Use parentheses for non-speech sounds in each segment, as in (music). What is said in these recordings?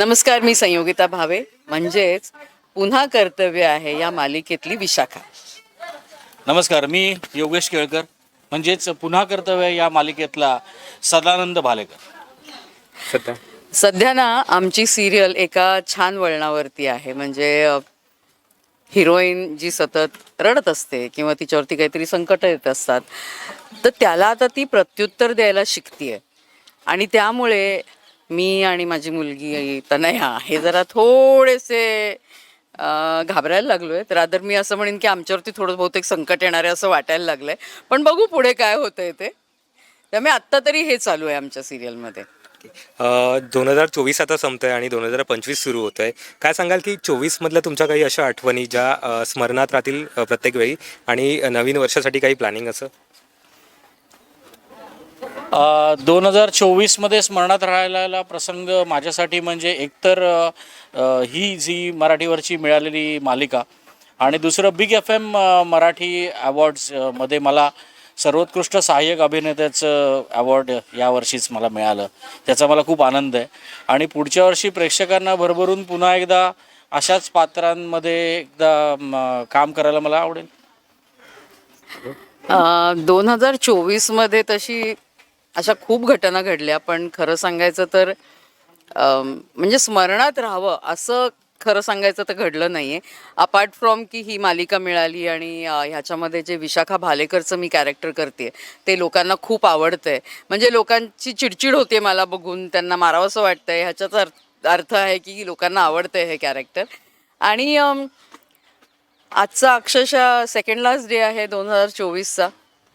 नमस्कार मी संयोगिता भावे. म्हणजेच पुन्हा कर्तव्य आहे या मालिकेतली विशाखा. नमस्कार मी योगेश केळकर. म्हणजेच पुन्हा कर्तव्य या मालिकेतला सदानंद भालेकर. सध्या. सध्या ना आमची सिरियल एका छान वळणावरती आहे. म्हणजे हिरोईन जी सतत रडत असते किंवा तिच्यावरती काहीतरी संकट येत असतात तर त्याला आता ती प्रत्युत्तर द्यायला शिकतीये. आणि त्यामुळे मी आणि माझी मुलगी तनया हे जरा थोडेसे घाबरायला घाबरायला लागलोय. तर आदर मी असं म्हणेन की आमच्यावरती थोडं बहुतेक संकट येणार आहे असं वाटायला लागलंय. पण बघू पुढे काय होतंय ते. त्यामुळे आत्ता तरी हे चालू आहे आमच्या सिरियलमध्ये. दोन हजार चोवीस आता संपतोय आणि दोन हजार पंचवीस सुरू होत आहे काय सांगाल की चोवीसमधल्या तुमच्या काही अशा आठवणी ज्या स्मरणात राहतील प्रत्येक वेळी? आणि नवीन वर्षासाठी काही प्लॅनिंग असं? दोन हजार चोवीसमध्ये स्मरणात राहिलेला प्रसंग माझ्यासाठी म्हणजे एकतर ही जी मराठीवरची मिळालेली मालिका आणि दुसरं बिग एफ एम मराठी अवॉर्ड्समध्ये मला सर्वोत्कृष्ट सहाय्यक अभिनेत्याचं अवॉर्ड यावर्षीच मला मिळालं. त्याचा मला खूप आनंद आहे. आणि पुढच्या वर्षी प्रेक्षकांना भरभरून पुन्हा एकदा अशाच पात्रांमध्ये एकदा काम करायला मला आवडेल. दोन हजार चोवीसमध्ये तशी अशा खूप घटना घडल्या पण खरं सांगायचं तर म्हणजे स्मरणात राहावं असं खरं सांगायचं तर घडलं नाही आहे अपार्ट फ्रॉम की ही मालिका मिळाली आणि ह्याच्यामध्ये जे विशाखा भालेकरचं मी कॅरेक्टर करते ते लोकांना खूप आवडतंय. म्हणजे लोकांची चिडचिड होते मला बघून त्यांना मारावंसं वाटतंय. ह्याचाच अर्थ अर्थ आहे की लोकांना आवडतंय हे कॅरेक्टर आणि आजचा अक्षरशः सेकंड लास्ट डे आहे दोन हजार चोवीसचा.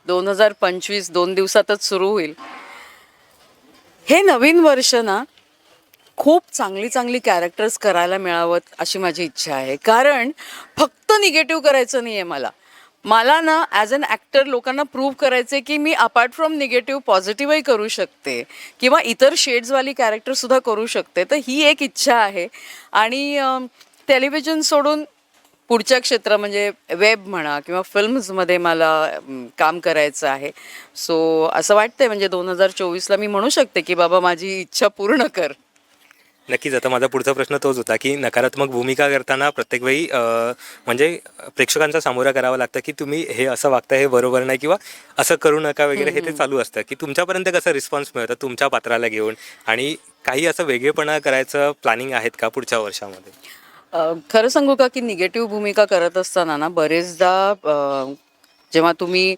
दोन हजार पंचवीस दोन दिवसातच सुरू होईल. हे नवीन वर्ष ना खूप चांगली चांगली कॅरेक्टर्स करायला मिळावत अशी माझी इच्छा आहे. कारण फक्त निगेटिव्ह करायचं नाही आहे मला. मला ना ॲज अन ॲक्टर लोकांना प्रूव्ह करायचं आहे की मी अपार्ट फ्रॉम निगेटिव्ह पॉझिटिव्हही करू शकते. किंवा इतर शेड्सवाली कॅरेक्टरसुद्धा करू शकते. तर ही एक इच्छा आहे. आणि टेलिव्हिजन सोडून पुढच्या क्षेत्र म्हणजे वेब म्हणा किंवा फिल्म्समध्ये मला काम करायचं आहे. सो असं वाटतंय म्हणजे दोन हजार चोवीसला मी म्हणू शकते की बाबा माझी इच्छा पूर्ण कर. नक्कीच. आता माझा पुढचा प्रश्न तोच होता की नकारात्मक भूमिका करताना प्रत्येक वेळी म्हणजे प्रेक्षकांचा सामोरा करावा लागतं की तुम्ही हे असं वागता हे बरोबर नाही किंवा असं करू नका वगैरे हे ते चालू असतं. की तुमच्यापर्यंत कसं रिस्पॉन्स मिळतं तुमच्या पात्राला घेऊन? आणि काही असं वेगळेपणा करायचं प्लॅनिंग आहेत का पुढच्या वर्षामध्ये? खरं सांगू का की निगेटिव्ह भूमिका करत असताना ना बरेचदा जेव्हा तुम्ही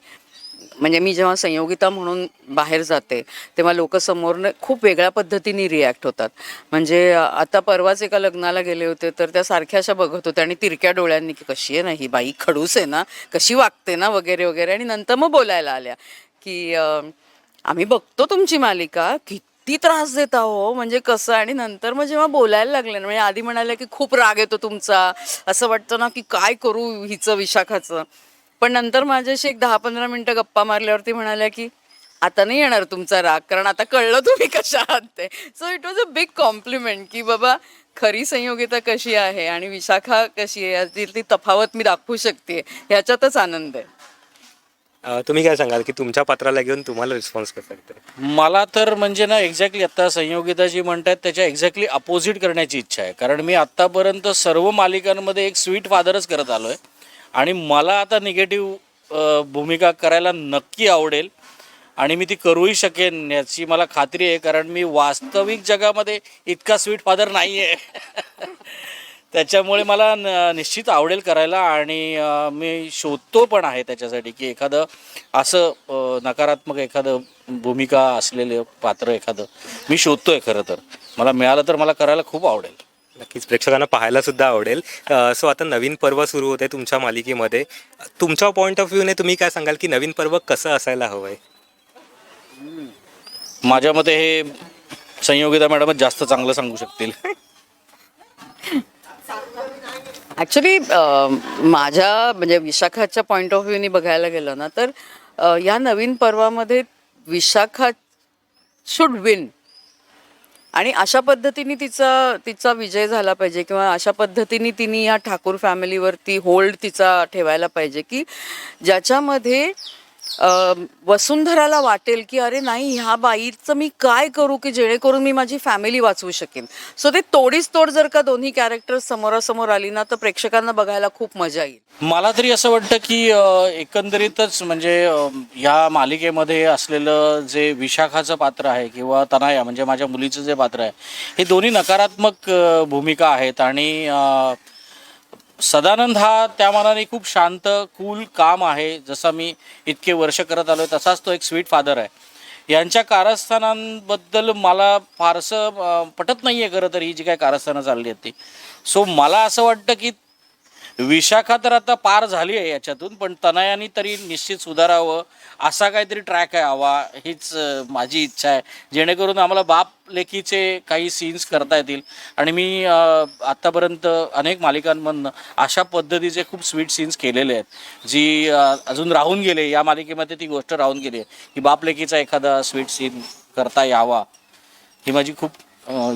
म्हणजे मी जेव्हा संयोगिता म्हणून बाहेर जाते तेव्हा लोक समोरनं खूप वेगळ्या पद्धतीने रिॲक्ट होतात. म्हणजे आता परवाच एका लग्नाला गेले होते तर त्या सारख्या अशा बघत होत्या आणि तिरक्या डोळ्यांनी की कशी आहे ना ही बाई खडूस आहे ना कशी वागते ना वगैरे वगैरे आणि नंतर मग बोलायला आल्या की आम्ही बघतो तुमची मालिका किती त्रास देता हो म्हणजे कसं? आणि नंतर मग जेव्हा बोलायला लागले ना म्हणजे आधी म्हणाले की खूप राग येतो तुमचा. असं वाटतं ना की काय करू हिचं विशाखाचं. पण नंतर माझ्याशी एक दहा पंधरा मिनटं गप्पा मारल्यावरती म्हणाल्या की आता नाही येणार तुमचा राग कारण आता कळलं तुम्ही कशा आहात ते. So it was a big compliment की बाबा खरी संयोगिता कशी आहे आणि विशाखा कशी आहे यातील ती तफावत मी दाखवू शकते. ह्याच्यातच आनंद आहे. अ, तुम्ही काय सांगाल की तुमच्या पात्राला घेऊन तुम्हाला रिस्पॉन्स करता येतो मला तर म्हणजे ना एक्झॅक्टली आत्ता संयोगिता जी म्हणतात त्याच्या एक्झॅक्टली अपोजिट करण्याची इच्छा आहे. कारण मी आत्तापर्यंत सर्व मालिकांमध्ये एक स्वीट फादरच करत आलो आहे आणि मला आता निगेटिव्ह भूमिका करायला नक्की आवडेल. आणि मी ती करूही शकेन याची मला खात्री आहे कारण मी वास्तविक जगामध्ये इतका स्वीट फादर नाही आहे त्याच्यामुळे मला न निश्चित आवडेल करायला आणि मी शोधतो पण आहे त्याच्यासाठी की एखादं असं नकारात्मक एखादं भूमिका असलेलं पात्र एखादं मी शोधतोय खरं तर. मला मिळालं तर मला करायला खूप आवडेल. नक्कीच प्रेक्षकांना पाहायला सुद्धा आवडेल. सो आता नवीन पर्व सुरू होते तुमच्या मालिकेमध्ये. तुमच्या पॉईंट ऑफ व्ह्यूने तुम्ही काय सांगाल की नवीन पर्व कसं असायला हवं आहे माझ्या मते हे संयोगिता मॅडमच जास्त चांगलं सांगू शकतील. (laughs) ॲक्च्युली माझ्या म्हणजे विशाखाच्या पॉईंट ऑफ व्ह्यूनी बघायला गेलं ना तर या नवीन पर्वामध्ये विशाखा शुड विन आणि अशा पद्धतीने तिचा तिचा विजय झाला पाहिजे किंवा अशा पद्धतीने तिने या ठाकूर फॅमिलीवरती होल्ड तिचा ठेवायला पाहिजे की ज्याच्यामध्ये वसुंधराला वाटेल की अरे नाही ह्या बाईचं मी काय करू की जेणेकरून मी माझी फॅमिली वाचवू शकेन? सो ते तोडीच तोड जर का दोन्ही कॅरेक्टर समोरासमोर आली ना तर प्रेक्षकांना बघायला खूप मजा येईल. मला तरी असं वाटतं की एकंदरीतच म्हणजे ह्या मालिकेमध्ये असलेलं जे विशाखाचं पात्र आहे किंवा तनाया म्हणजे माझ्या मुलीचं जे पात्र आहे हे दोन्ही नकारात्मक भूमिका आहेत आणि सदानंद हा त्या मानाने खूप शांत कूल काम आहे. जसा मी इतके वर्ष करत आलो तसाच तो एक स्वीट फादर आहे. यांच्या कारस्थानांबद्दल मला फारसं पटत नाही आहे खरं तर ही जी काय कारस्थानं चालली आहेत ती. सो मला असं वाटतं की विशाखा तर आता पार झाली आहे याच्यातून पण तनयानी तरी निश्चित सुधारावं असा काहीतरी ट्रॅक आहे हवा हीच माझी इच्छा आहे. जेणेकरून आम्हाला बाप लेखीचे काही सीन्स करता येतील. आणि मी आत्तापर्यंत अनेक मालिकांमधनं अशा पद्धतीचे खूप स्वीट सीन्स केलेले आहेत. जी अजून राहून गेले या मालिकेमध्ये ती गोष्ट राहून गेली आहे. की बाप लेखीचा एखादा स्वीट सीन करता यावा ही माझी खूप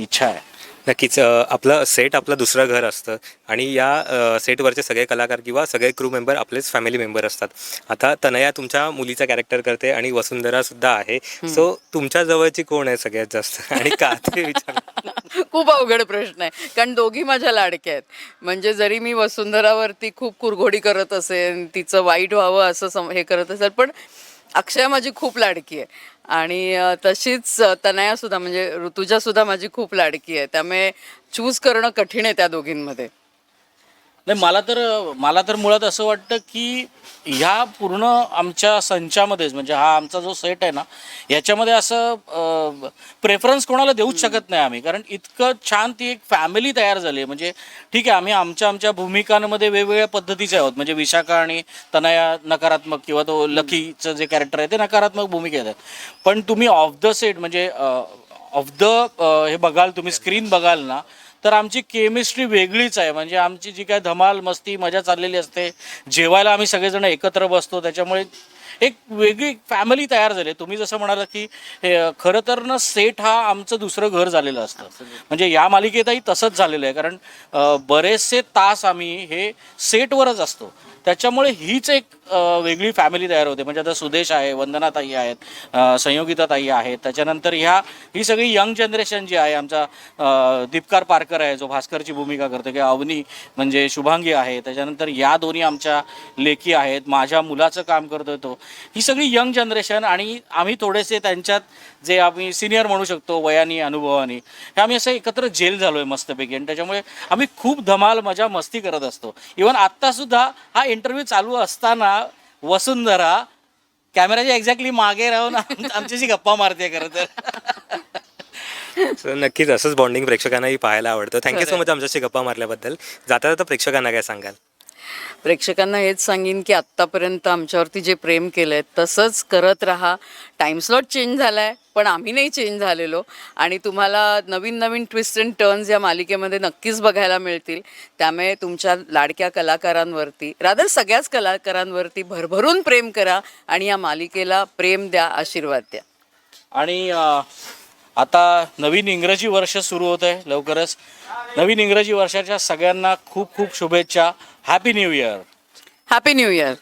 इच्छा आहे. नक्कीच अ, आपलं सेट आपलं दुसरं घर असतं आणि या अ, सेटवरचे सगळे कलाकार किंवा सगळे क्रू मेंबर आपलेच फॅमिली मेंबर असतात. आता तनया तुमच्या मुलीचा कॅरेक्टर करते आणि वसुंधरा सुद्धा आहे. सो तुमच्या जवळची कोण आहे सगळ्यात जास्त? (laughs) आणि का ते विचार (laughs) खूप अवघड प्रश्न आहे. कारण दोघी माझ्या लाडक्या आहेत. म्हणजे जरी मी वसुंधरावरती खूप कुरघोडी करत असेन तिचं वाईट व्हावं असं सम हे करत असेल पण अक्षया माझी खूप लाडकी आहे. आणि तशीच तनया सुद्धा म्हणजे ऋतुजा सुद्धा माझी खूप लाडकी आहे. त्यामुळे चूज करणं कठीण आहे त्या दोघींमध्ये. नाही मला तर मला तर मुळात असं वाटतं की ह्या पूर्ण आमच्या संचामध्येच म्हणजे हा आमचा जो सेट आहे ना याच्यामध्ये असं प्रेफरन्स कोणाला देऊच शकत नाही आम्ही. कारण इतकं छान ती एक फॅमिली तयार झाली आहे. म्हणजे ठीक आहे आम्ही आमच्या आमच्या भूमिकांमध्ये वेगवेगळ्या पद्धतीचे आहोत. म्हणजे विशाखा आणि तनया नकारात्मक किंवा तो लकीचं जे कॅरेक्टर आहे ते नकारात्मक भूमिकेत आहेत पण तुम्ही ऑफ द सेट म्हणजे ऑफ द हे बघाल तुम्ही स्क्रीन बघाल ना तर आमची केमिस्ट्री वेगळीच आहे. म्हणजे आमची जी काय धमाल मस्ती मजा चाललेली असते. जेवायला आम्ही सगळेजण एकत्र बसतो. त्याच्यामुळे एक वेगळी फॅमिली तयार झाली. तुम्ही जसं म्हणाला की खरं तर ना सेट हा आमचं दुसरं घर झालेलं असतं. म्हणजे या मालिकेतही तसंच झालेलं आहे. कारण बरेचसे तास आम्ही हे सेटवरच असतो. त्याच्यामुळे हीच एक वेगळी फॅमिली तयार होते. म्हणजे आता सुदेश आहे वंदनाताई आहेत संयोगिताताई आहेत. त्याच्यानंतर ह्या ही सगळी यंग जनरेशन जी आहे आमचा दीपकार पारकर आहे जो भास्करची भूमिका करतो किंवा अवनी म्हणजे शुभांगी आहे. त्याच्यानंतर या दोन्ही आमच्या लेखी आहेत माझ्या मुलाचं काम करतोय तो. ही सगळी यंग जनरेशन आणि आम्ही थोडेसे त्यांच्यात जे आम्ही सिनियर म्हणू शकतो वयानी अनुभवानी हे आम्ही असं एकत्र जेल झालो आहे मस्तपैकी. आणि त्याच्यामुळे आम्ही खूप धमाल मजा मस्ती करत असतो. इवन आत्तासुद्धा हा इंटरव्ह्यू चालू असताना वसुंधरा कॅमेराच्या एक्झॅक्टली मागे राहून आम- आमच्याशी गप्पा मारते खरं तर. So, नक्कीच असंच बॉन्डिंग प्रेक्षकांनाही पाहायला आवडतं. Thank you so. मच आमच्याशी गप्पा मारल्याबद्दल. जाता जाता प्रेक्षकांना काय सांगाल? प्रेक्षकांना हेच सांगेन की आत्तापर्यंत आमच्यावरती जे प्रेम केलं आहे तसंच करत राहा. टाइम स्लॉट चेंज झाला आहे पण आम्ही नाही चेंज झालेलो. आणि तुम्हाला नवीन नवीन ट्विस्ट अँड टर्न्स या मालिकेमध्ये नक्कीच बघायला मिळतील. त्यामुळे तुमच्या लाडक्या कलाकारांवरती रादर सगळ्याच कलाकारांवरती भरभरून प्रेम करा आणि या मालिकेला प्रेम द्या आशीर्वाद द्या. आणि आता नवीन इंग्रजी वर्ष सुरू होत आहे लवकरच. नवीन इंग्रजी वर्षाच्या सगळ्यांना खूप खूप शुभेच्छा. Happy new year happy new year